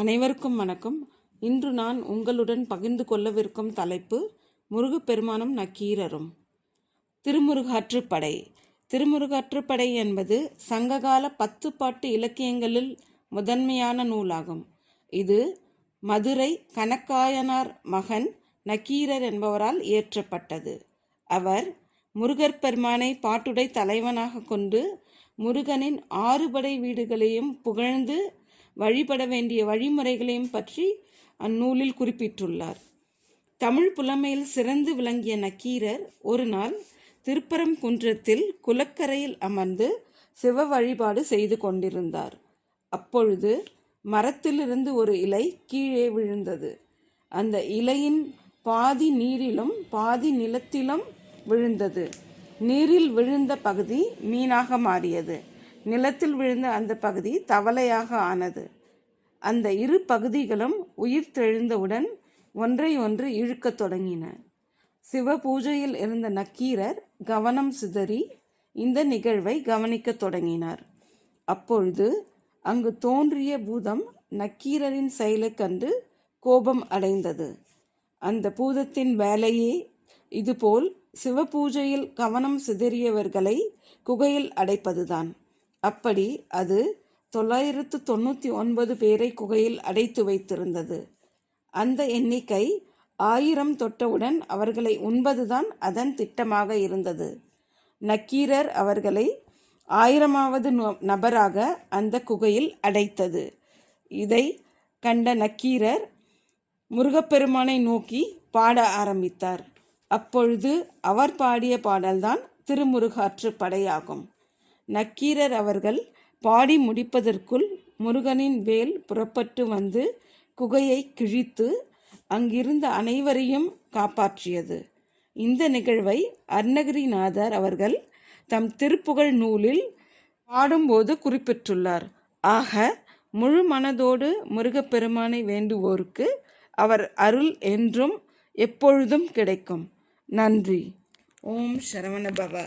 அனைவருக்கும் வணக்கம். இன்று நான் உங்களுடன் பகிர்ந்து கொள்ளவிருக்கும் தலைப்பு முருகப்பெருமானும் நக்கீரரும். திருமுருகாற்றுப்படை திருமுருகாற்றுப்படை என்பது சங்ககால பத்து பாட்டு இலக்கியங்களில் முதன்மையான நூலாகும். இது மதுரை கணக்காயனார் மகன் நக்கீரர் என்பவரால் இயற்றப்பட்டது. அவர் முருகர் பெருமானை பாட்டுடை தலைவனாக கொண்டு முருகனின் ஆறுபடை வீடுகளையும் புகழ்ந்து வழிபட வேண்டிய வழிமுறைகளையும் பற்றி அந்நூலில் குறிப்பிட்டுள்ளார். தமிழ் புலமையில் சிறந்து விளங்கிய நக்கீரர் ஒரு நாள் திருப்பரங்குன்றத்தில் குலக்கரையில் அமர்ந்து சிவ வழிபாடு செய்து கொண்டிருந்தார். அப்பொழுது மரத்திலிருந்து ஒரு இலை கீழே விழுந்தது. அந்த இலையின் பாதி நீரிலும் பாதி நிலத்திலும் விழுந்தது. நீரில் விழுந்த பகுதி மீனாக மாறியது. நிலத்தில் விழுந்த அந்த பகுதி தவளையாக ஆனது. அந்த இரு பகுதிகளும் உயிர் தெழுந்தவுடன் ஒன்றை ஒன்று இழுக்கத் தொடங்கின. சிவ பூஜையில் இருந்த நக்கீரர் கவனம் சிதறி இந்த நிகழ்வை கவனிக்கத் தொடங்கினார். அப்பொழுது அங்கு தோன்றிய பூதம் நக்கீரரின் செயலை கண்டு கோபம் அடைந்தது. அந்த பூதத்தின் வேலையே இதுபோல் சிவபூஜையில் கவனம் சிதறியவர்களை குகையில் அடைப்பதுதான். அப்படி அது தொள்ளாயிரத்து தொண்ணூற்றி ஒன்பது பேரை குகையில் அடைத்து வைத்திருந்தது. அந்த எண்ணிக்கை ஆயிரம் தொட்டவுடன் அவர்களை உண்பதுதான் அதன் திட்டமாக இருந்தது. நக்கீரர் அவர்களை ஆயிரமாவது நபராக அந்த குகையில் அடைத்தது. இதை கண்ட நக்கீரர் முருகப்பெருமானை நோக்கி பாட ஆரம்பித்தார். அப்பொழுது அவர் பாடிய பாடல்தான் திருமுருகாற்று படையாகும். நக்கீரர் அவர்கள் பாடி முடிப்பதற்குள் முருகனின் வேல் புறப்பட்டு வந்து குகையை கிழித்து அங்கிருந்த அனைவரையும் காப்பாற்றியது. இந்த நிகழ்வை அருணகிரிநாதர் அவர்கள் தம் திருப்புகழ் நூலில் பாடும்போது குறிப்பிட்டுள்ளார். ஆக முழு மனதோடு முருகப்பெருமானை வேண்டுவோருக்கு அவர் அருள் என்றும் எப்பொழுதும் கிடைக்கும். நன்றி. ஓம் சரவண பவா